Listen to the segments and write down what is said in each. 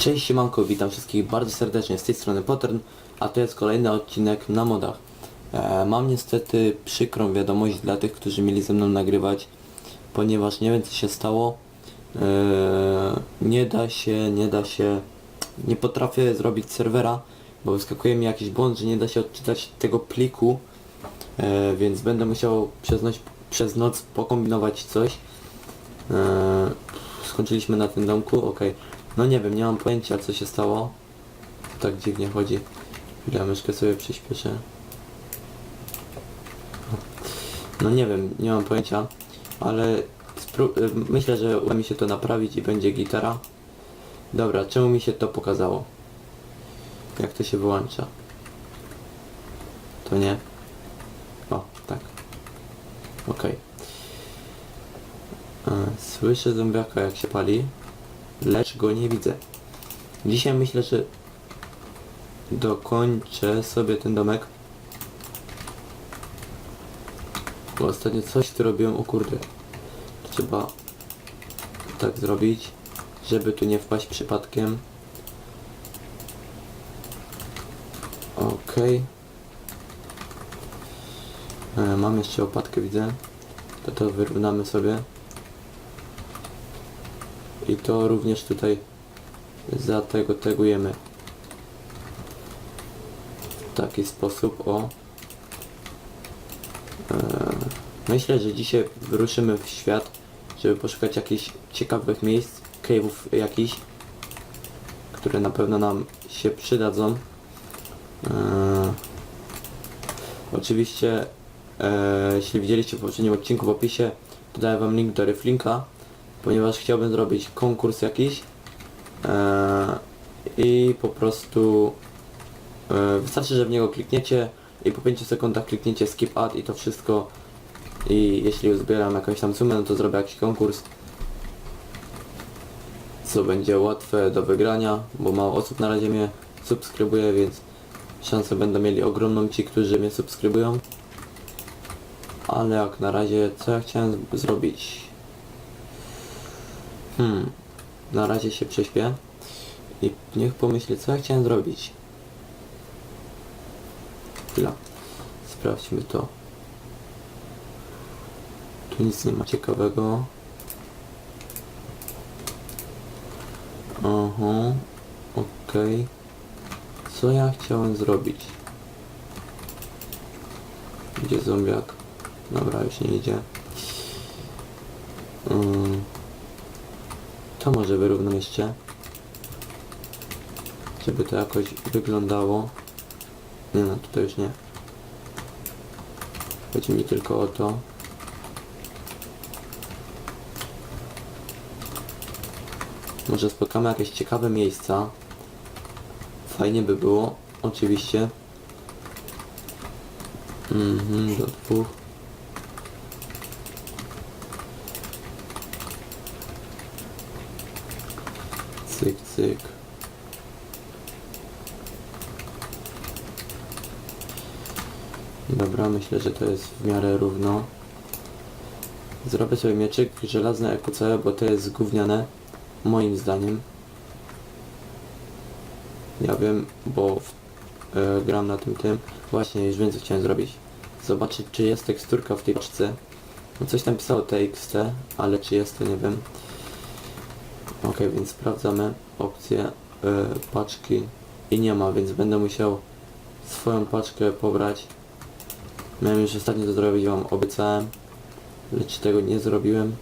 Cześć siemanko, witam wszystkich bardzo serdecznie z tej strony Pottern, a to jest kolejny odcinek na modach. E, mam niestety przykrą wiadomość dla tych, którzy mieli ze mną nagrywać, ponieważ nie wiem co się stało. E, nie da się, nie da się, nie potrafię zrobić serwera, bo wyskakuje mi jakiś błąd, że nie da się odczytać tego pliku, e, więc będę musiał przez noc, przez noc pokombinować coś. E, skończyliśmy na tym domku, okej. No nie wiem, nie mam pojęcia co się stało. Tak dziwnie chodzi. Chwilę, myszkę sobie przyspieszę. No nie wiem, nie mam pojęcia, ale y, myślę, że uda mi się to naprawić i będzie gitara. Dobra, czemu mi się to pokazało? Jak to się wyłącza? To nie? O, tak. Okej. E, Słyszę zombiaka jak się pali, lecz go nie widzę. Dzisiaj myślę, że dokończę sobie ten domek. Bo ostatnio coś tu robiłem, o kurde. Trzeba tak zrobić, żeby tu nie wpaść przypadkiem. Okej. E, Mam jeszcze opadkę, widzę. To to wyrównamy sobie. I to również tutaj za tego tegujemy. W taki sposób, o. Eee, myślę, że dzisiaj wyruszymy w świat, żeby poszukać jakichś ciekawych miejsc, cave'ów jakichś, które na pewno nam się przydadzą. Eee, oczywiście, eee, jeśli widzieliście w poprzednim odcinku w opisie, to daję wam link do Reflinka, ponieważ chciałbym zrobić konkurs jakiś eee, i po prostu eee, wystarczy, że w niego klikniecie i po 5 sekundach klikniecie skip ad i to wszystko i jeśli uzbieram jakąś tam sumę, no to zrobię jakiś konkurs co będzie łatwe do wygrania, bo mało osób na razie mnie subskrybuje, więc szansę będą mieli ogromną ci, którzy mnie subskrybują. Ale jak na razie, co ja chciałem zrobić? Hmm, na razie się prześpię i niech pomyślę, co ja chciałem zrobić. Chwila, sprawdźmy to. Tu nic nie ma ciekawego. Aha, okej. Co ja chciałem zrobić? Gdzie zombiak? Dobra, już nie idzie. Ym, to może wyrównam jeszcze. Żeby to jakoś wyglądało. Nie no, tutaj już nie. Chodzi mi tylko o to. Może spotkamy jakieś ciekawe miejsca. Fajnie by było, oczywiście. Mhm, do dwóch. Cyk, cyk. Dobra, myślę, że to jest w miarę równo. Zrobię sobie mieczyk żelazny EQC, bo to jest gówniane. Moim zdaniem. Ja wiem, bo w, e, gram na tym tym. Właśnie, już co chciałem zrobić. Zobaczyć czy jest teksturka w tej paczce. No coś tam pisało TXT, ale czy jest to nie wiem. Ok, więc sprawdzamy opcję e, paczki i nie ma, więc będę musiał swoją paczkę pobrać. Miałem już ostatnio to zrobić, wam obiecałem, lecz tego nie zrobiłem.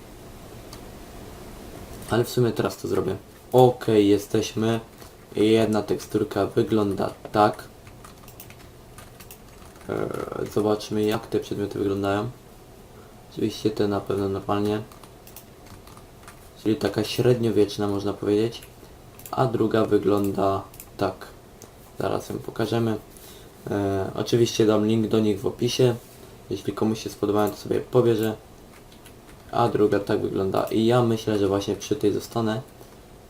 Ale w sumie teraz to zrobię. Ok, jesteśmy. Jedna teksturka wygląda tak. Eee, zobaczmy jak te przedmioty wyglądają. Oczywiście te na pewno normalnie. Czyli taka średniowieczna można powiedzieć. A druga wygląda tak. Zaraz ją pokażemy. E, oczywiście dam link do nich w opisie. Jeśli komuś się spodobają to sobie pobierze. A druga tak wygląda. I ja myślę, że właśnie przy tej zostanę.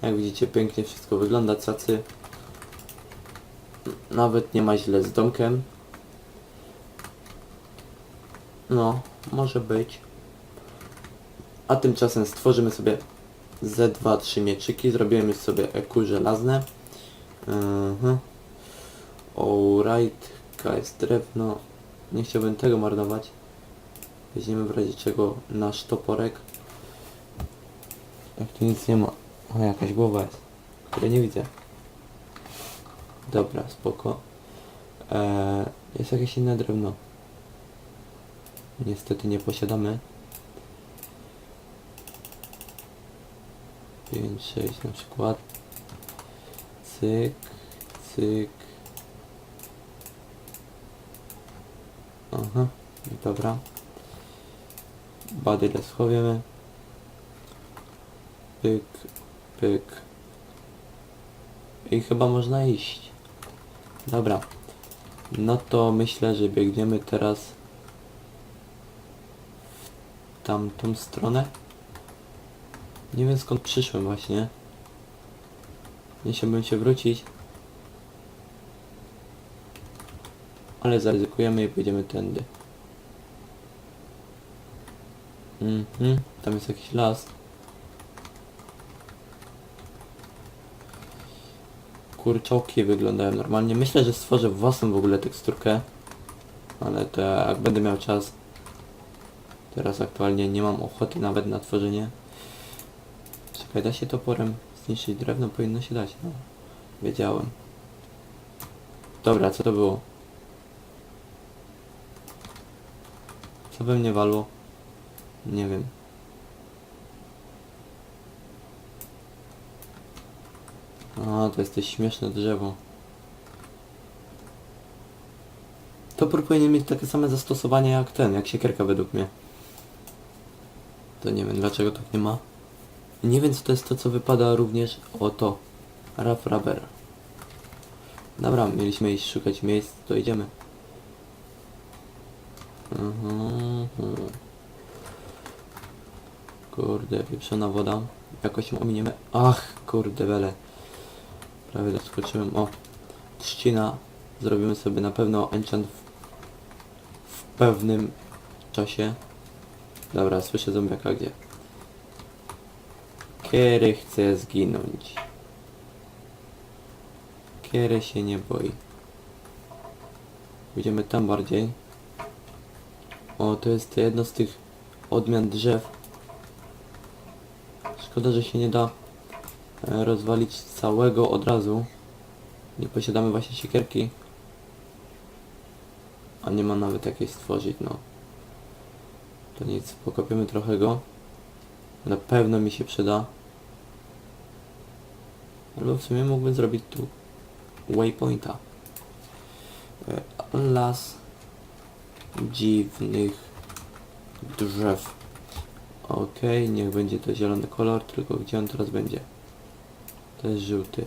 Jak widzicie pięknie wszystko wygląda cacy. Nawet nie ma źle z domkiem. No, może być. A tymczasem stworzymy sobie Z2 trzy mieczyki. Zrobiłem już sobie EQ żelazne. Mhm. Alright. jest drewno. Nie chciałbym tego marnować. Weźmiemy w razie czego nasz toporek. Jak tu nic nie ma. O, jakaś głowa jest. Której nie widzę. Dobra, spoko. Eee, jest jakieś inne drewno. Niestety nie posiadamy. 5, 6 na przykład. Cyk, cyk. Aha, dobra. Badyle schowiemy. Pyk, pyk. I chyba można iść. Dobra. No to myślę, że biegniemy teraz w tamtą stronę. Nie wiem skąd przyszłem właśnie. Nie chciałbym się wrócić. Ale zaryzykujemy i pójdziemy tędy. Mhm, tam jest jakiś las. Kurczoki wyglądają normalnie. Myślę, że stworzę własną w ogóle teksturkę. Ale to jak będę miał czas. Teraz aktualnie nie mam ochoty nawet na tworzenie. Czekaj, da się toporem zniszczyć drewno? Powinno się dać, no. Wiedziałem. Dobra, co to było? Co we mnie walło? Nie wiem. A, to jest to śmieszne drzewo. Topór powinien mieć takie same zastosowanie jak ten, jak siekierka według mnie. To nie wiem dlaczego tak nie ma. Nie wiem co to jest to co wypada również o to. Raf Rubber. Dobra, mieliśmy iść szukać miejsc, to idziemy. Mhm. Kurde, wieprzona woda. Jakoś ją ominiemy. Ach, kurde bele. Prawie doskoczyłem. O, trzcina. Zrobimy sobie na pewno enchant w, w pewnym czasie. Dobra, słyszę zombiaka gdzie. Kiery chce zginąć. Kiery się nie boi. Pójdziemy tam bardziej. O, to jest jedno z tych odmian drzew. Szkoda, że się nie da e, rozwalić całego od razu. Nie posiadamy właśnie siekierki. A nie ma nawet jakiejś stworzyć, no. To nic, pokopiemy trochę go. Na pewno mi się przyda. Albo w sumie mógłbym zrobić tu waypointa. E, Las dziwnych drzew. Okej, niech będzie to zielony kolor, tylko gdzie on teraz będzie? To jest żółty.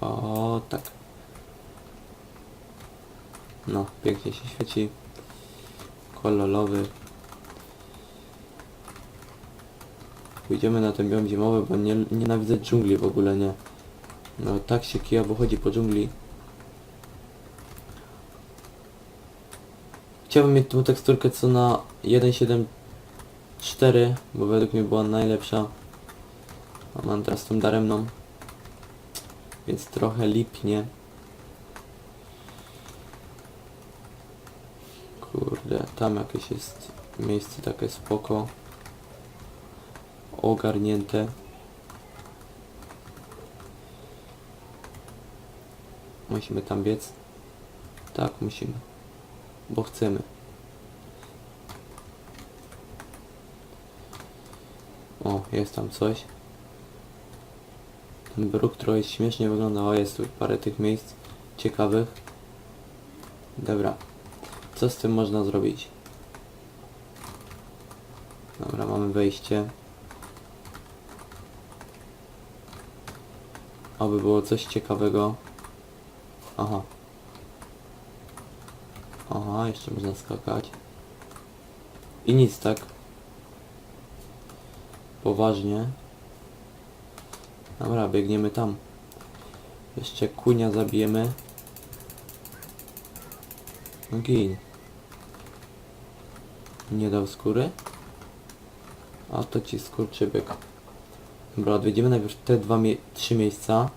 O, tak. No, pięknie się świeci. Kolorowy. Pójdziemy na ten biom zimowy, bo nie, nienawidzę dżungli w ogóle, nie. No, tak się kija, bo chodzi po dżungli. Chciałbym mieć tą teksturkę co na 1.7.4, bo według mnie była najlepsza. A mam teraz tą daremną. Więc trochę lipnie. Kurde, tam jakieś jest miejsce takie spoko. Ogarnięte. Musimy tam biec. Tak, musimy. Bo chcemy. O, jest tam coś. Ten bruk trochę śmiesznie wygląda. O, jest tu parę tych miejsc ciekawych. Dobra. Co z tym można zrobić? Dobra, mamy wejście. Aby było coś ciekawego. Aha. Aha, jeszcze można skakać. I nic, tak? Poważnie. Dobra, biegniemy tam. Jeszcze kunia zabijemy. No gin. Nie dał skóry? A to ci skurczybyk. Dobra, odwiedzimy najpierw te dwa, mie trzy miejsca,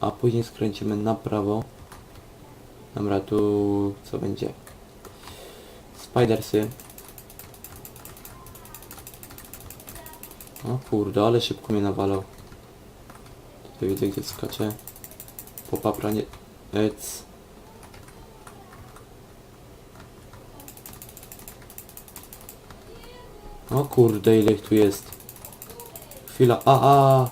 a później skręcimy na prawo. Dobra, tu co będzie? Spidersy. O kurde, ale szybko mnie nawalał. Tutaj widzę gdzie skacze. Popapranie. Ec. O kurde, ile ich tu jest. Chwila, a a.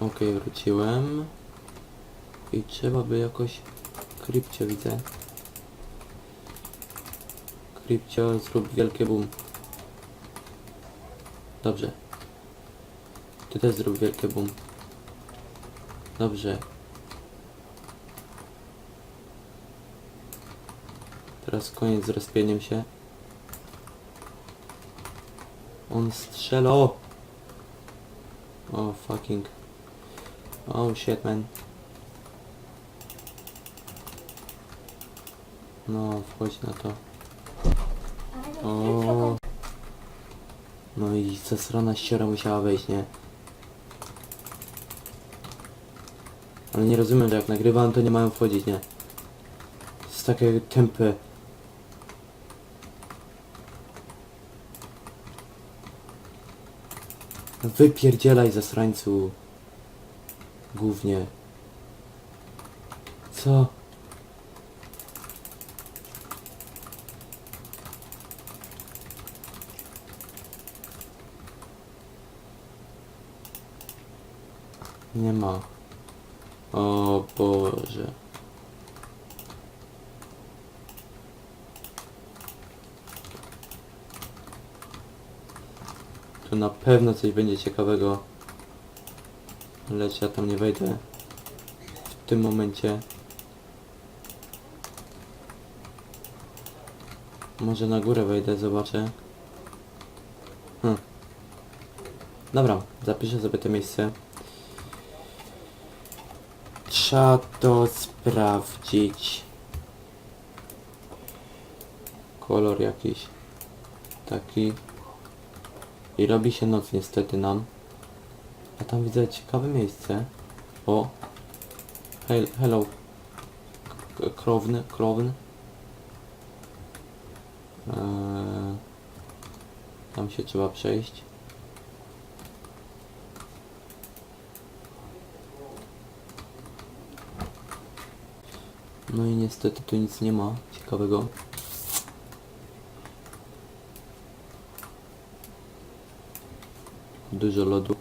Okej, wróciłem. I trzeba by jakoś... Krypcio widzę. Krypcio, zrób wielkie boom. Dobrze. Ty też zrób wielkie boom. Dobrze. Teraz koniec z rozpieniem się. On strzela. O! O fucking. Oh shit man. No, wchodź na to. O. No i zasrana ściera musiała wejść, nie? Ale nie rozumiem, że jak nagrywam, to nie mają wchodzić, nie? Jest takie tempy. Wypierdzielaj zasrańcu. Głównie. Co? Nie ma. O Boże. Tu na pewno coś będzie ciekawego. Lecz ja tam nie wejdę. W tym momencie. Może na górę wejdę, zobaczę. Hm. Dobra, zapiszę sobie to miejsce. Trzeba to sprawdzić. Kolor jakiś. Taki. I robi się noc niestety nam. A tam widzę ciekawe miejsce. O. Hel hello. Krowny, krowny. Eee, tam się trzeba przejść. No i niestety tu nic nie ma ciekawego. Dużo lodu.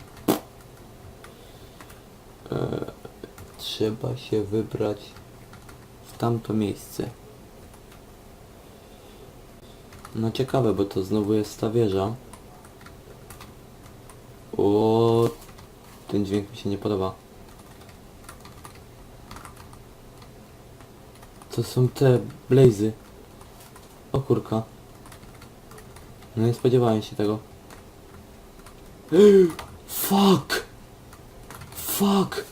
Eee, trzeba się wybrać w tamto miejsce. No ciekawe, bo to znowu jest ta wieża. O, ten dźwięk mi się nie podoba. To są te blazy. O kurka. No nie spodziewałem się tego. Fuck! Fuck!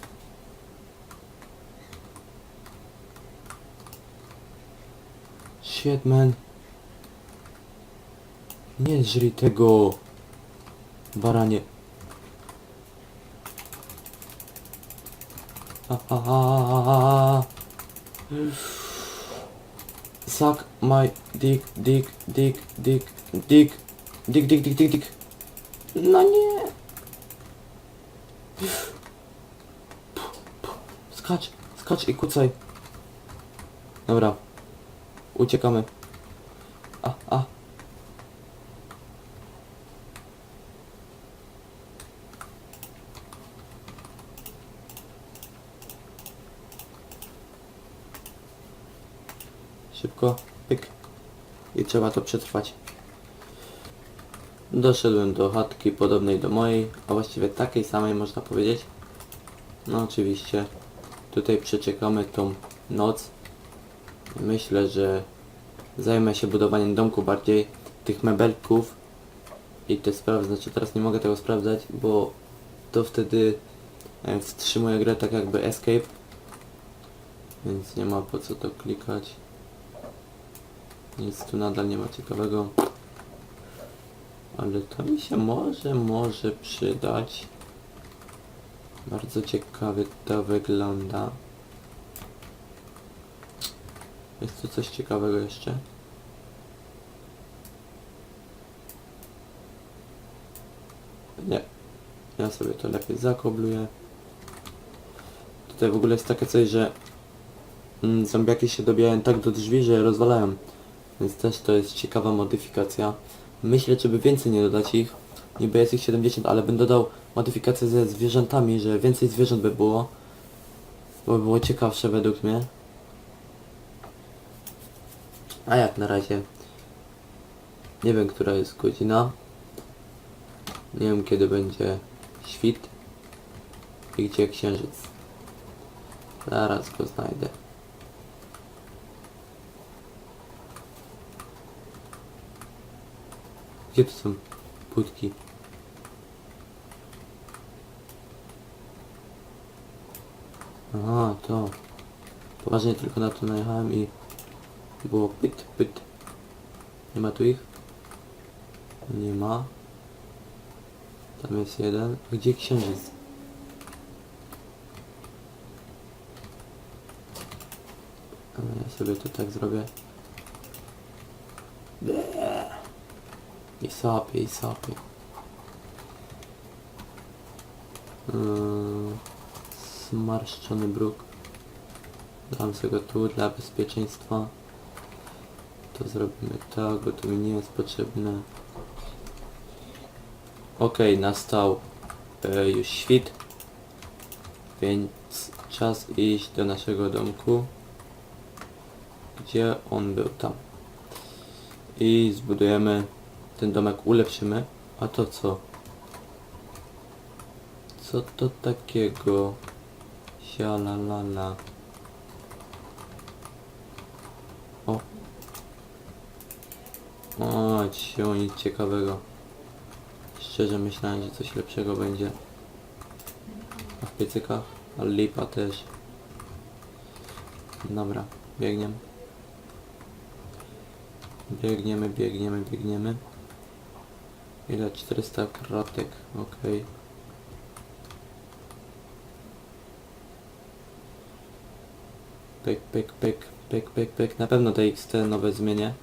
Shit man. Nie żri tego. Baranie. A, a, a, a, a. Suck my dick, dick, dick, dick, dick, dick, dick, dick, dick, dick. No nie. Skacz, skacz i kucaj. Dobra. Uciekamy. A, a. Szybko, pyk. I trzeba to przetrwać. Doszedłem do chatki podobnej do mojej, a właściwie takiej samej można powiedzieć. No oczywiście, tutaj przeczekamy tą noc. Myślę, że zajmę się budowaniem domku bardziej, tych mebelków i te sprawy, znaczy teraz nie mogę tego sprawdzać, bo to wtedy e, wstrzymuje grę tak jakby escape. Więc nie ma po co to klikać. Nic tu nadal nie ma ciekawego. Ale to mi się może, może przydać. Bardzo ciekawie to wygląda. Jest tu coś ciekawego jeszcze? Nie. Ja sobie to lepiej zakobluję. Tutaj w ogóle jest takie coś, że mm, zombiaki się dobijają tak do drzwi, że je rozwalają. Więc też to jest ciekawa modyfikacja. Myślę, żeby więcej nie dodać ich. Niby jest ich 70, ale bym dodał modyfikację ze zwierzętami, że więcej zwierząt by było. Bo by było ciekawsze według mnie. A jak na razie. Nie wiem, która jest godzina. Nie wiem, kiedy będzie świt. I gdzie księżyc. Zaraz go znajdę. Gdzie tu są płytki? Aha, to. Poważnie tylko na to najechałem i było pyt, pyt. Nie ma tu ich? Nie ma. Tam jest jeden. Gdzie księżyc? Ja sobie to tak zrobię. Bleh. I sapie, i sapie. Yy, bruk. Dam sobie tu dla bezpieczeństwa. To zrobimy tak, bo to mi nie jest potrzebne. Okej, nastał e, już świt. Więc czas iść do naszego domku. Gdzie on był? Tam. I zbudujemy ten domek, ulepszymy. A to co? Co to takiego? Sialalala. O. O, dzisiaj nic ciekawego. Szczerze myślałem, że coś lepszego będzie. A w piecykach? A lipa też. Dobra, biegniemy. Biegniemy, biegniemy, biegniemy. Ile? 400 kratek, okej. Pyk, pyk, pyk, pyk, pyk, pyk. Na pewno te XT nowe zmienię.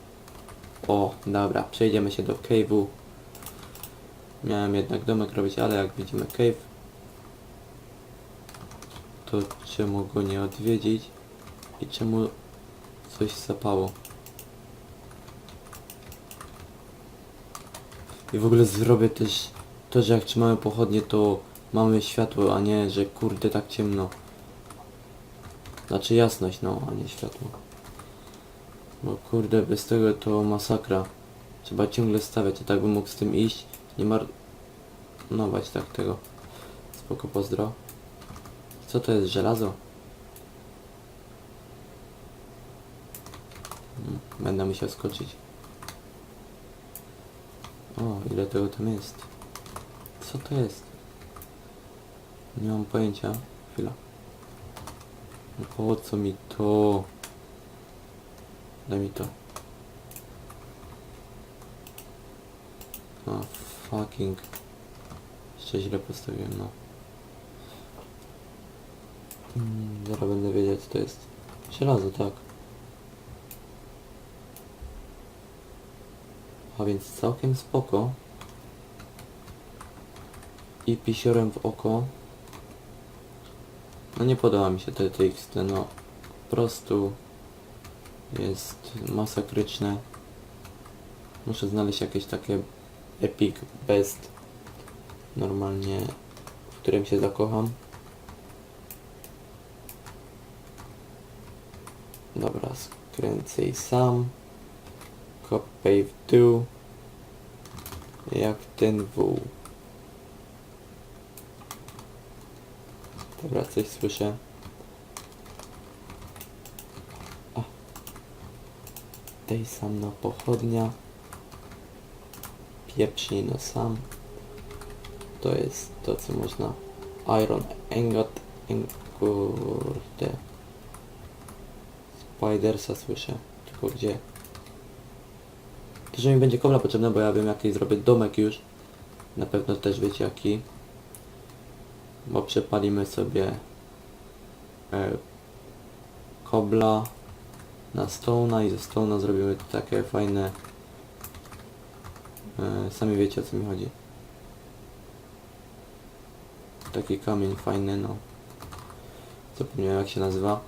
O, dobra, przejdziemy się do cave'u. Miałem jednak domek robić, ale jak widzimy cave, to czemu go nie odwiedzić i czemu coś zapało. I w ogóle zrobię też to, że jak trzymamy pochodnie, to mamy światło, a nie, że kurde tak ciemno. Znaczy jasność, no, a nie światło. Bo kurde, bez tego to masakra. Trzeba ciągle stawiać, a tak bym mógł z tym iść, nie marnować tak tego. Spoko, pozdro. Co to jest, żelazo? Hmm, Będę musiał skoczyć. O, ile tego tam jest? Co to jest? Nie mam pojęcia. Chwila. No Po co mi to? Daj mi to. O, fucking. Jeszcze źle postawiłem, no. Mm, zaraz będę wiedzieć co to jest. Żelazo, tak. A więc całkiem spoko. I pisiorem w oko. No nie podoba mi się te TXT, no. Po prostu jest masakryczne. Muszę znaleźć jakieś takie epic best. Normalnie, w którym się zakocham. Dobra, skręcę i sam. Kopej w dół. Jak ten wół. Dobra, coś słyszę. A. Tej sam pochodnia. Pieprznij no sam. To jest to, co można... Iron Engot... En... Kurde. Spidersa słyszę. Tylko gdzie? Dużo mi będzie kobla potrzebne, bo ja wiem jaki zrobię domek już. Na pewno też wiecie jaki. Bo przepalimy sobie e, kobla na stona i ze stona zrobimy takie fajne e, sami wiecie o co mi chodzi. Taki kamień fajny, no. Zapomniałem jak się nazywa.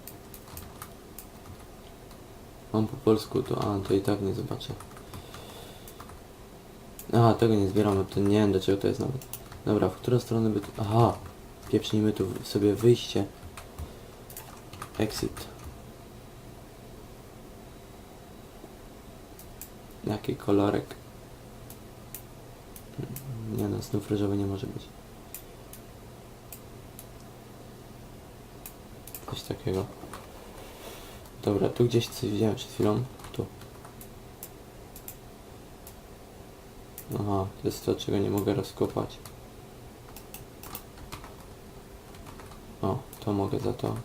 Mam po polsku to, a to i tak nie zobaczę. Aha, tego nie zbieramy, to nie wiem do czego to jest nawet. Dobra, w którą stronę by. Aha! Pieprznijmy tu sobie wyjście. Exit. Jaki kolorek? Nie no, znów różowy nie może być. Coś takiego. Dobra, tu gdzieś coś widziałem przed chwilą. Tu. Aha, to jest to, czego nie mogę rozkopać. O, to mogę za to.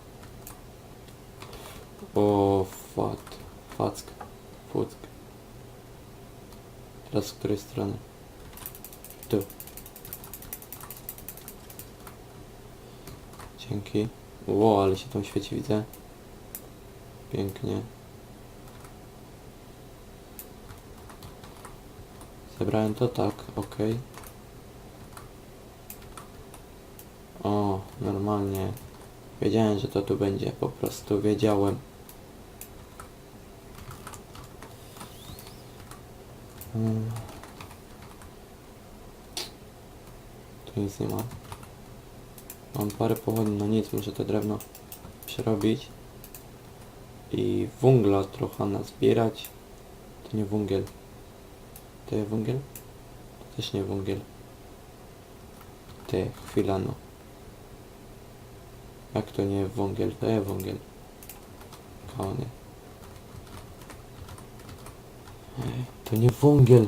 O, fat. Fack. Fuck. Teraz z której strony? Tu. Dzięki. Ło, ale się tam świeci, widzę. Pięknie. Zebrałem to tak, ok. O, normalnie. Wiedziałem, że to tu będzie, po prostu wiedziałem. Mm. Tu nic nie ma. Mam parę pochodni, no nic, muszę to drewno przerobić. I węgla trochę nazbierać. To nie węgiel. Jest węgiel? Też nie węgiel. Ty, chwila no. Jak to nie węgiel? To jest węgiel. Ej, To nie węgiel.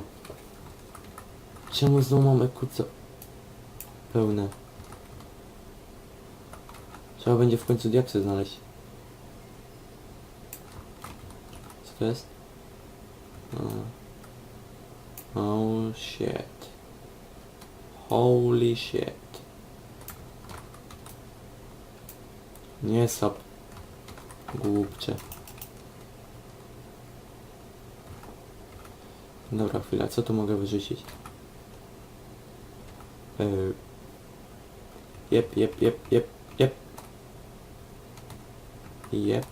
Czemu znowu mam ekuca? Pełne. Trzeba będzie w końcu diaksy znaleźć. Co to jest? Oh shit. Holy shit. Nie sap. Głupcze. Dobra, chwila, co tu mogę wyrzucić? Yy. Jep, jep, jep, jep, jep. Jep.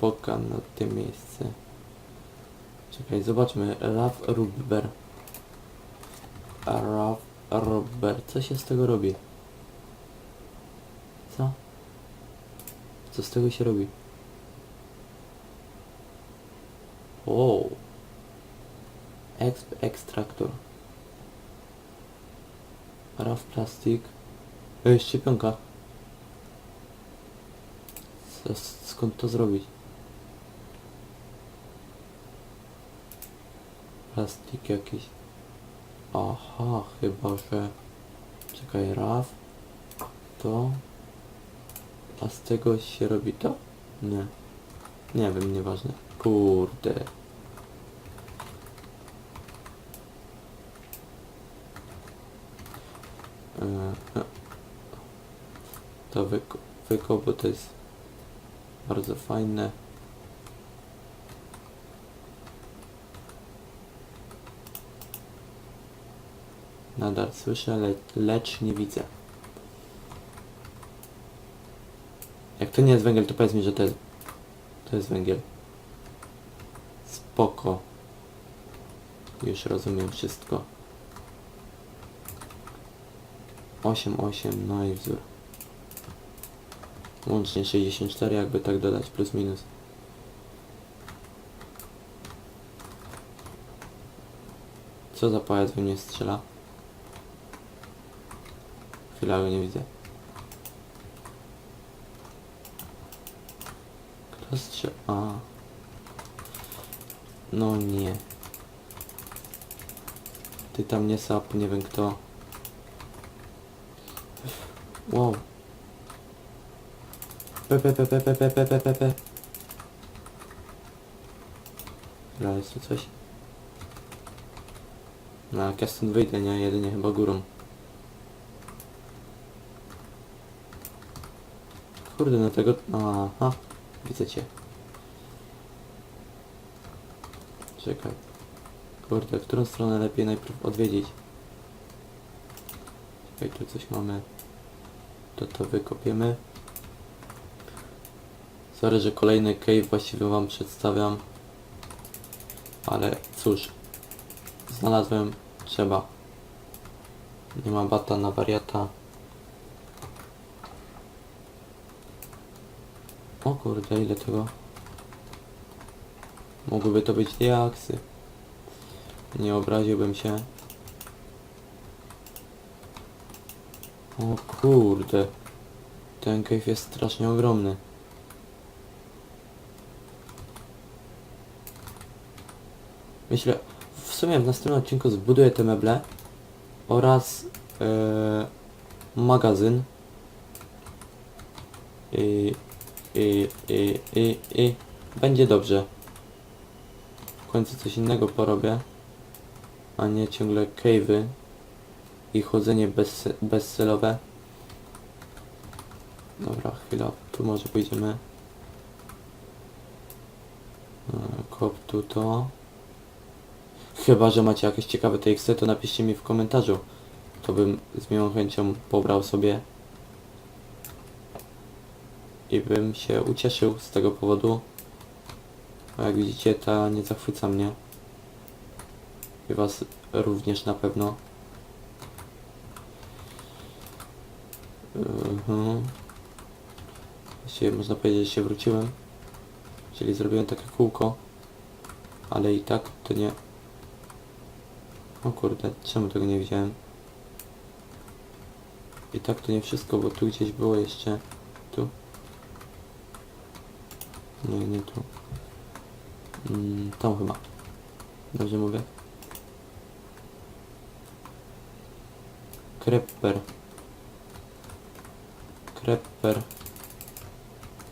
Poka na tym miejsce. Czekaj, zobaczmy. Raf Rubber. Raf Rubber. Co się z tego robi? Co? Co z tego się robi? Wow. Exp ekstraktor. Raf plastik. Ej, szczepionka. Skąd to zrobić? Plastik jakiś. Aha, chyba że... Czekaj, raf. To... A z tego się robi to? Nie. Nie wiem, nieważne. Kurde. E, e. To wyko, wyko, bo to jest bardzo fajne. Nadal słyszę, le lecz nie widzę. Jak to nie jest węgiel, to powiedz mi, że to jest... To jest węgiel. Spoko. Już rozumiem wszystko. 8, 8, no i wzór. Łącznie 64, jakby tak dodać, plus minus. Co za pajac we mnie strzela? Lały nie widzę. Kto. A. No nie. Ty tam nie sap, nie wiem kto. Wow. Pepe, pepe, pepe, pepe, pepe. Dobra, jest tu coś? No, jak ja stąd wyjdę, nie? Jedynie chyba górą. Kurde, no tego... Aha, widzę cię. Czekaj. Kurde, którą stronę lepiej najpierw odwiedzić? Czekaj, tu coś mamy. To to wykopiemy. Sorry, że kolejny cave właściwie wam przedstawiam. Ale cóż. Znalazłem. Trzeba. Nie ma bata na wariata. O kurde, ile tego? Mogłyby to być diaksy. Nie obraziłbym się. O kurde. Ten cave jest strasznie ogromny. Myślę, w sumie w następnym odcinku zbuduję te meble oraz e, magazyn. I, i, i, i, i będzie dobrze. W końcu coś innego porobię, a nie ciągle cave'y i chodzenie bez, bezcelowe. Dobra, chwila, tu może pójdziemy. E, Kop tu to. Chyba, że macie jakieś ciekawe teksty, to napiszcie mi w komentarzu. To bym z miłą chęcią pobrał sobie. I bym się ucieszył z tego powodu. A jak widzicie, ta nie zachwyca mnie. I was również na pewno. Mhm. Właściwie można powiedzieć, że się wróciłem. Czyli zrobiłem takie kółko. Ale i tak to nie... O kurde, czemu tego nie widziałem? I tak to nie wszystko, bo tu gdzieś było jeszcze... Tu? Nie, nie tu. Mm, tam chyba. Dobrze mówię? Krepper. Krepper.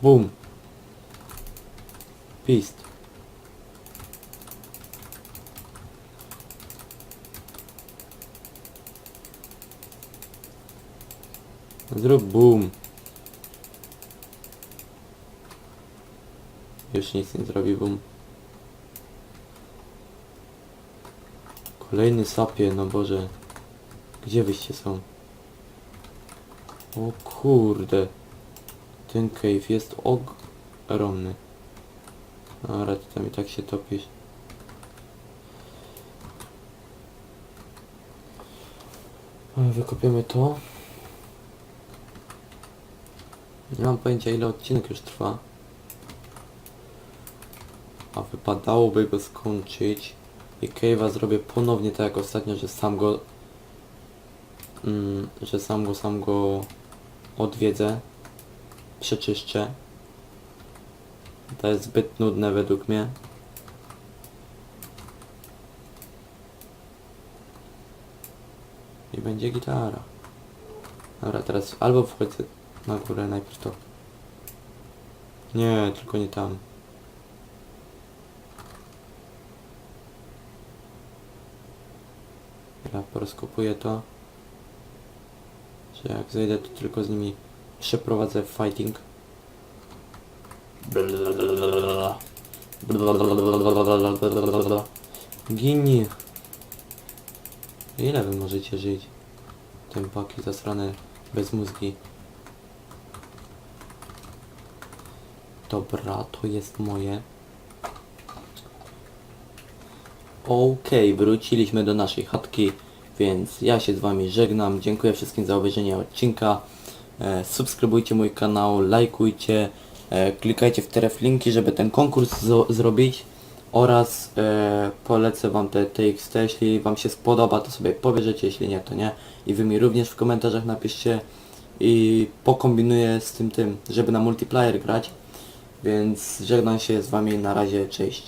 Boom. Pist. Zrób boom. Już nic nie zrobi. Kolejny sapie, no Boże. Gdzie wyście są? O kurde. Ten cave jest ogromny. Dobra, ty tam i tak się topisz. Wykopiemy to. Nie mam pojęcia ile odcinek już trwa. A wypadałoby go skończyć. I Cave'a zrobię ponownie tak jak ostatnio, że sam go... Mm, że sam go, sam go odwiedzę. Przeczyszczę. To jest zbyt nudne według mnie. I będzie gitara. Dobra, teraz albo wchodzę na górę najpierw to. Nie, tylko nie tam. Ja porozkopuję to. Że jak zejdę to tylko z nimi przeprowadzę fighting. Gini. Ile wy możecie żyć? Tempaki zasrane bez mózgi. Dobra, to jest moje. Okej, wróciliśmy do naszej chatki, więc ja się z wami żegnam. Dziękuję wszystkim za obejrzenie odcinka. E, subskrybujcie mój kanał, lajkujcie, e, klikajcie w te reflinki, żeby ten konkurs zrobić oraz e, polecę wam te TXT, jeśli wam się spodoba to sobie pobierzecie, jeśli nie to nie i wy mi również w komentarzach napiszcie i pokombinuję z tym tym, żeby na multiplayer grać, więc żegnam się z wami na razie, cześć.